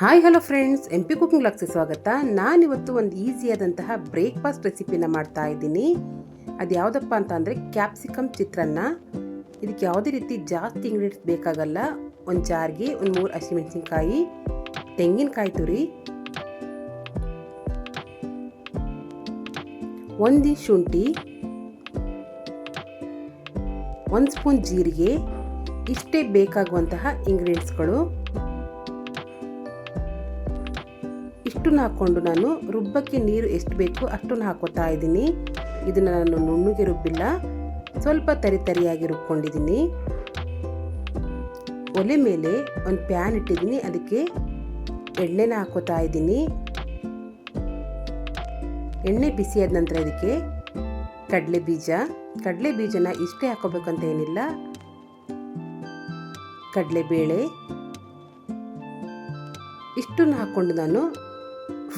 Hi hello friends M P cooking ಲಾಕ್ಸ್ಗೆ ಸ್ವಾಗತ. ನಾನಿವತ್ತು ಒಂದು ಈಸಿಯಾದಂತಹ ಬ್ರೇಕ್ಫಾಸ್ಟ್ ರೆಸಿಪಿನ ಮಾಡ್ತಾ ಇದ್ದೀನಿ. ಅದು ಯಾವುದಪ್ಪ ಅಂತ ಅಂದರೆ ಕ್ಯಾಪ್ಸಿಕಮ್ ಚಿತ್ರಾನ್ನ. ಇದಕ್ಕೆ ಯಾವುದೇ ರೀತಿ ಜಾಸ್ತಿ ಇಂಗ್ರೀಡಿಯೆಂಟ್ಸ್ ಬೇಕಾಗಲ್ಲ. ಒಂದು ಜಾರ್ಗೆ ಒಂದು ಮೂರು ಹಸಿಮೆಣಸಿನ್ಕಾಯಿ, ತೆಂಗಿನಕಾಯಿ ತುರಿ, ಒಂದು ಶುಂಠಿ, ಒಂದು ಸ್ಪೂನ್ ಜೀರಿಗೆ, ಇಷ್ಟೇ ಬೇಕಾಗುವಂತಹ ಇಂಗ್ರೀಡಿಯೆಂಟ್ಸ್ಗಳು ಇಷ್ಟನ್ನು ಹಾಕ್ಕೊಂಡು ನಾನು ರುಬ್ಬಕ್ಕೆ ನೀರು ಎಷ್ಟು ಬೇಕು ಅಷ್ಟನ್ನು ಹಾಕೋತಾ ಇದ್ದೀನಿ. ಇದನ್ನು ನಾನು ನುಣ್ಣಗೆ ರುಬ್ಬಿಲ್ಲ. ಸ್ವಲ್ಪ ತರಿ ತರಿಯಾಗಿ ರುಬ್ಕೊಂಡಿದ್ದೀನಿ. ಒಲೆ ಮೇಲೆ ಒಂದು ಪ್ಯಾನ್ ಇಟ್ಟಿದ್ದೀನಿ. ಅದಕ್ಕೆ ಎಣ್ಣೆನ ಹಾಕೋತಾ ಇದ್ದೀನಿ. ಎಣ್ಣೆ ಬಿಸಿಯಾದ ನಂತರ ಇದಕ್ಕೆ ಕಡಲೆ ಬೀಜ. ಕಡಲೆ ಬೀಜನ ಇಷ್ಟೇ ಹಾಕೋಬೇಕಂತ ಏನಿಲ್ಲ. ಕಡಲೆಬೇಳೆ. ಇಷ್ಟನ್ನು ಹಾಕ್ಕೊಂಡು ನಾನು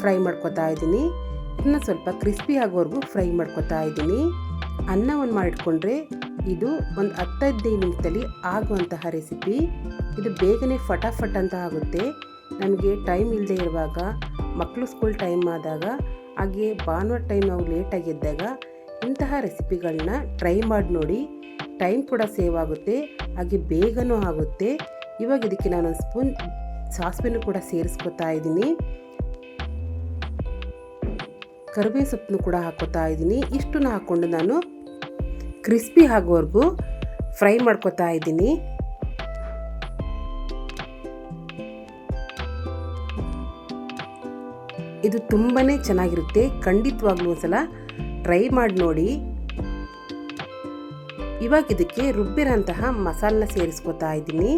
ಫ್ರೈ ಮಾಡ್ಕೊತಾ ಇದ್ದೀನಿ. ಇನ್ನು ಸ್ವಲ್ಪ ಕ್ರಿಸ್ಪಿ ಆಗೋವರೆಗೂ ಫ್ರೈ ಮಾಡ್ಕೊತಾ ಇದ್ದೀನಿ. ಅನ್ನವನ್ನು ಮಾಡಿಟ್ಕೊಂಡ್ರೆ ಇದು ಒಂದು ಹತ್ತೈದೈದು ನಿಮಿಷದಲ್ಲಿ ಆಗುವಂತಹ ರೆಸಿಪಿ. ಇದು ಬೇಗನೆ ಫಟಾಫಟ್ ಅಂತ ಆಗುತ್ತೆ. ನಮಗೆ ಟೈಮ್ ಇಲ್ಲದೆ ಇರುವಾಗ ಮಕ್ಕಳು ಸ್ಕೂಲ್ ಟೈಮ್ ಆದಾಗ, ಹಾಗೆ ಭಾನುವಾರ ಟೈಮ್ ನಾವು ಲೇಟಾಗಿ ಎದ್ದಾಗ ಇಂತಹ ರೆಸಿಪಿಗಳನ್ನ ಟ್ರೈ ಮಾಡಿ ನೋಡಿ. ಟೈಮ್ ಕೂಡ ಸೇವ್ ಆಗುತ್ತೆ, ಹಾಗೆ ಬೇಗನೂ ಆಗುತ್ತೆ. ಇವಾಗ ಇದಕ್ಕೆ ನಾನೊಂದು ಸ್ಪೂನ್ ಸಾಸಿವೆನೂ ಕೂಡ ಸೇರಿಸ್ಕೊತಾ ಇದ್ದೀನಿ. ಕರಿಬೇವು ಸೊಪ್ಪನ್ನು ಕೂಡ ಹಾಕೋತಾ ಇದ್ದೀನಿ. ಇಷ್ಟನ್ನು ಹಾಕ್ಕೊಂಡು ನಾನು ಕ್ರಿಸ್ಪಿ ಆಗೋವರೆಗೂ ಫ್ರೈ ಮಾಡ್ಕೋತಾ ಇದ್ದೀನಿ. ಇದು ತುಂಬಾ ಚೆನ್ನಾಗಿರುತ್ತೆ. ಖಂಡಿತವಾಗ್ಲೂ ಒಂದ್ಸಲ ಟ್ರೈ ಮಾಡಿ ನೋಡಿ. ಇವಾಗ ಇದಕ್ಕೆ ರುಬ್ಬಿರೋಂತಹ ಮಸಾಲನ ಸೇರಿಸ್ಕೊತಾ ಇದ್ದೀನಿ.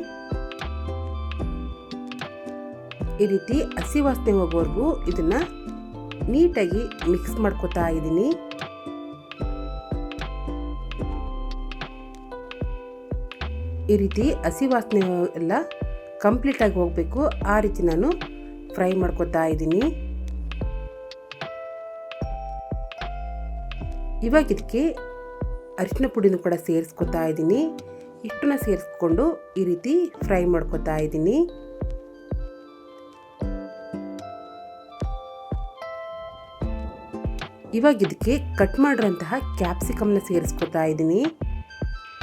ಈ ರೀತಿ ಹಸಿ ವಾಸನೆ ಹೋಗೋವರೆಗೂ ಇದನ್ನ ನೀಟಾಗಿ ಮಿಕ್ಸ್ ಮಾಡ್ಕೊತಾ ಇದ್ದೀನಿ. ಈ ರೀತಿ ಹಸಿ ವಾಸನೆ ಎಲ್ಲ ಕಂಪ್ಲೀಟಾಗಿ ಹೋಗಬೇಕು. ಆ ರೀತಿ ನಾನು ಫ್ರೈ ಮಾಡ್ಕೊತಾ ಇದ್ದೀನಿ. ಇವಾಗ ಇದಕ್ಕೆ ಅರಿಶಿನ ಪುಡಿನೂ ಕೂಡ ಸೇರಿಸ್ಕೊತಾ ಇದ್ದೀನಿ. ಇಷ್ಟನ್ನ ಸೇರಿಸ್ಕೊಂಡು ಈ ರೀತಿ ಫ್ರೈ ಮಾಡ್ಕೊತಾ ಇದ್ದೀನಿ. ಇವಾಗ ಇದಕ್ಕೆ ಕಟ್ ಮಾಡಿರೋಂತಹ ಕ್ಯಾಪ್ಸಿಕಮ್ನ ಸೇರಿಸ್ಕೊತಾ ಇದ್ದೀನಿ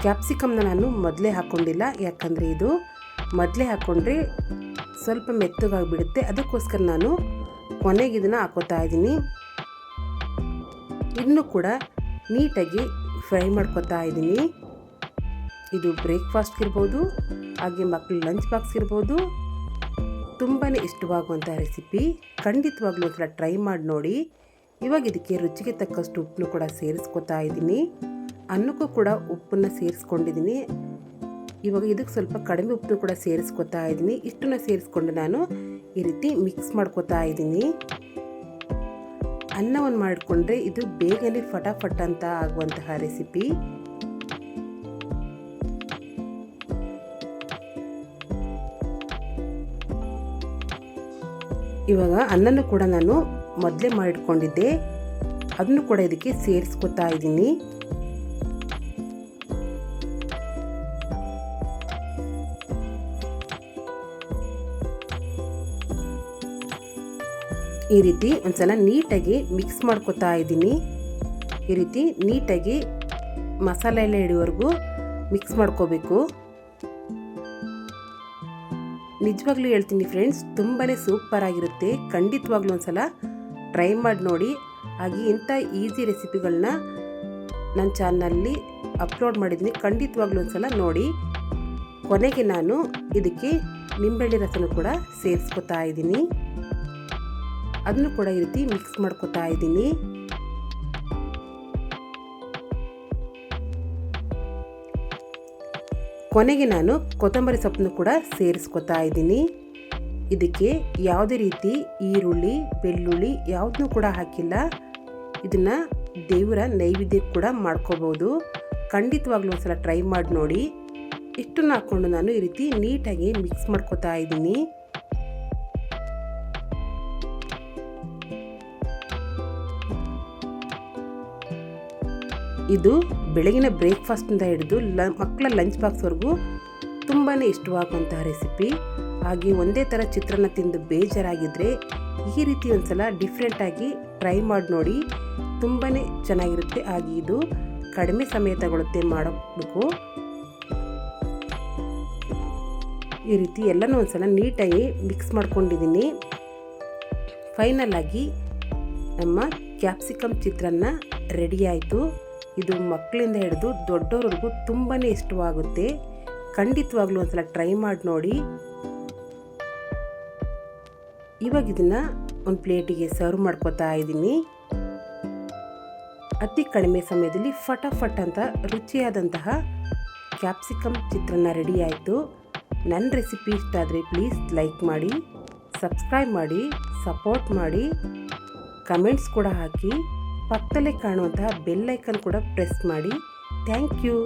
ಕ್ಯಾಪ್ಸಿಕಮ್ನ ನಾನು ಮೊದಲೇ ಹಾಕ್ಕೊಂಡಿಲ್ಲ ಯಾಕಂದರೆ ಇದು ಮೊದಲೇ ಹಾಕ್ಕೊಂಡ್ರೆ ಸ್ವಲ್ಪ ಮೆತ್ತಗಾಗಿಬಿಡುತ್ತೆ. ಅದಕ್ಕೋಸ್ಕರ ನಾನು ಕೊನೆಗೆ ಇದನ್ನು ಹಾಕೋತಾ ಇದ್ದೀನಿ ಇದನ್ನು ಕೂಡ ನೀಟಾಗಿ ಫ್ರೈ ಮಾಡ್ಕೊತಾ ಇದ್ದೀನಿ ಇದು ಬ್ರೇಕ್ಫಾಸ್ಟ್ ಇರ್ಬೋದು, ಹಾಗೆ ಮಕ್ಕಳು ಲಂಚ್ ಬಾಕ್ಸ್ ಇರ್ಬೋದು. ತುಂಬಾ ಇಷ್ಟವಾಗುವಂಥ ರೆಸಿಪಿ ಖಂಡಿತವಾಗ್ಲೂ ಒಂಥರ ಟ್ರೈ ಮಾಡಿ ನೋಡಿ. ಇವಾಗ ಇದಕ್ಕೆ ರುಚಿಗೆ ತಕ್ಕಷ್ಟು ಉಪ್ಪನ್ನು ಕೂಡ ಸೇರಿಸ್ಕೊತಾ ಇದ್ದೀನಿ. ಅನ್ನಕ್ಕೂ ಕೂಡ ಉಪ್ಪನ್ನು ಸೇರಿಸ್ಕೊಂಡಿದ್ದೀನಿ. ಇವಾಗ ಇದಕ್ಕೆ ಸ್ವಲ್ಪ ಕಡಿಮೆ ಉಪ್ಪನ್ನು ಕೂಡ ಸೇರಿಸ್ಕೊತಾ ಇದ್ದೀನಿ. ಇಷ್ಟನ್ನು ಸೇರಿಸ್ಕೊಂಡು ನಾನು ಈ ರೀತಿ ಮಿಕ್ಸ್ ಮಾಡ್ಕೊತಾ ಇದ್ದೀನಿ. ಅನ್ನವನ್ನು ಮಾಡಿಕೊಂಡ್ರೆ ಇದು ಬೇಗನೆ ಫಟಾಫಟ್ ಅಂತ ಆಗುವಂತಹ ರೆಸಿಪಿ ಇವಾಗ ಅನ್ನನೂ ಕೂಡ ನಾನು ಮೊದಲೇ ಮಾಡಿಟ್ಕೊಂಡಿದ್ದೆ. ಅದನ್ನು ಕೂಡ ಇದಕ್ಕೆ ಸೇರಿಸ್ಕೊತಾ ಇದ್ದೀನಿ. ಈ ರೀತಿ ಒಂದ್ಸಲ ನೀಟಾಗಿ ಮಿಕ್ಸ್ ಮಾಡ್ಕೊತಾ ಇದ್ದೀನಿ. ಈ ರೀತಿ ನೀಟಾಗಿ ಮಸಾಲೆ ಎಲ್ಲ ಹಿಡಿಯೋವರೆಗೂ ಮಿಕ್ಸ್ ಮಾಡ್ಕೋಬೇಕು. ನಿಜವಾಗ್ಲೂ ಹೇಳ್ತೀನಿ ಫ್ರೆಂಡ್ಸ್ ತುಂಬಾ ಸೂಪರ್ ಆಗಿರುತ್ತೆ ಖಂಡಿತವಾಗ್ಲೂ ಒಂದ್ಸಲ ಟ್ರೈ ಮಾಡಿ ನೋಡಿ. ಹಾಗೆ ಇಂಥ ಈಸಿ ರೆಸಿಪಿಗಳನ್ನ ನನ್ನ ಚಾನಲ್ಲಿ ಅಪ್ಲೋಡ್ ಮಾಡಿದ್ದೀನಿ. ಖಂಡಿತವಾಗ್ಲೂ ಒಂದ್ಸಲ ನೋಡಿ. ಕೊನೆಗೆ ನಾನು ಇದಕ್ಕೆ ನಿಂಬೆಹಣ್ಣೆ ರಸನೂ ಕೂಡ ಸೇರಿಸ್ಕೊತಾ ಇದ್ದೀನಿ. ಅದನ್ನು ಕೂಡ ಈ ರೀತಿ ಮಿಕ್ಸ್ ಮಾಡ್ಕೊತಾ ಇದ್ದೀನಿ. ಕೊನೆಗೆ ನಾನು ಕೊತ್ತಂಬರಿ ಸೊಪ್ಪನ್ನು ಕೂಡ ಸೇರಿಸ್ಕೊತಾ ಇದ್ದೀನಿ. ಇದಕ್ಕೆ ಯಾವುದೇ ರೀತಿ ಈರುಳ್ಳಿ, ಬೆಳ್ಳುಳ್ಳಿ ಯಾವುದನ್ನೂ ಕೂಡ ಹಾಕಿಲ್ಲ. ಇದನ್ನು ದೇವರ ನೈವೇದ್ಯಕ್ಕೆ ಕೂಡ ಮಾಡ್ಕೋಬೋದು. ಖಂಡಿತವಾಗ್ಲೂ ಒಂದ್ಸಲ ಟ್ರೈ ಮಾಡಿ ನೋಡಿ. ಇಷ್ಟನ್ನು ಹಾಕ್ಕೊಂಡು ನಾನು ಈ ರೀತಿ ನೀಟಾಗಿ ಮಿಕ್ಸ್ ಮಾಡ್ಕೋತಾ ಇದ್ದೀನಿ. ಇದು ಬೆಳಗಿನ ಬ್ರೇಕ್ಫಾಸ್ಟಿಂದ ಹಿಡಿದು ಲ ಮಕ್ಕಳ ಲಂಚ್ ಬಾಕ್ಸ್ವರೆಗೂ ತುಂಬಾ ಇಷ್ಟವಾಗುವಂತಹ ರೆಸಿಪಿ ಹಾಗೆ ಒಂದೇ ಥರ ಚಿತ್ರಾನ್ನ ತಿಂದು ಬೇಜಾರಾಗಿದ್ದರೆ ಈ ರೀತಿ ಒಂದ್ಸಲ ಡಿಫ್ರೆಂಟಾಗಿ ಟ್ರೈ ಮಾಡಿ ನೋಡಿ. ತುಂಬಾ ಚೆನ್ನಾಗಿರುತ್ತೆ. ಹಾಗೆ ಇದು ಕಡಿಮೆ ಸಮಯ ತಗೊಳುತ್ತೆ ಮಾಡಬೇಕು ಈ ರೀತಿ ಎಲ್ಲನೂ ಒಂದ್ಸಲ ನೀಟಾಗಿ ಮಿಕ್ಸ್ ಮಾಡ್ಕೊಂಡಿದ್ದೀನಿ. ಫೈನಲ್ ಆಗಿ ನಮ್ಮ ಕ್ಯಾಪ್ಸಿಕಮ್ ಚಿತ್ರಾನ್ನ ರೆಡಿ ಆಯಿತು. ಇದು ಮಕ್ಕಳಿಂದ ಹಿಡಿದು ದೊಡ್ಡವ್ರಿಗೂ ತುಂಬಾ ಇಷ್ಟವಾಗುತ್ತೆ. ಖಂಡಿತವಾಗ್ಲೂ ಒಂದ್ಸಲ ಟ್ರೈ ಮಾಡಿ ನೋಡಿ. ಇವಾಗ ಇದನ್ನು ಒಂದು ಪ್ಲೇಟಿಗೆ ಸರ್ವ್ ಮಾಡ್ಕೋತಾ ಇದ್ದೀನಿ. ಅತಿ ಕಡಿಮೆ ಸಮಯದಲ್ಲಿ ಫಟಾಫಟ್ ಅಂತ ರುಚಿಯಾದಂತಹ ಕ್ಯಾಪ್ಸಿಕಮ್ ಚಿತ್ರನ ರೆಡಿ ಆಯಿತು. ನನ್ನ ರೆಸಿಪಿ ಇಷ್ಟ ಆದರೆ ಪ್ಲೀಸ್ ಲೈಕ್ ಮಾಡಿ, ಸಬ್ಸ್ಕ್ರೈಬ್ ಮಾಡಿ, ಸಪೋರ್ಟ್ ಮಾಡಿ. ಕಮೆಂಟ್ಸ್ ಕೂಡ ಹಾಕಿ, ಪಕ್ಕದಲ್ಲೇ ಕಾಣುವಂತಹ ಬೆಲ್ ಐಕನ್ ಕೂಡ ಪ್ರೆಸ್ ಮಾಡಿ. Thank you.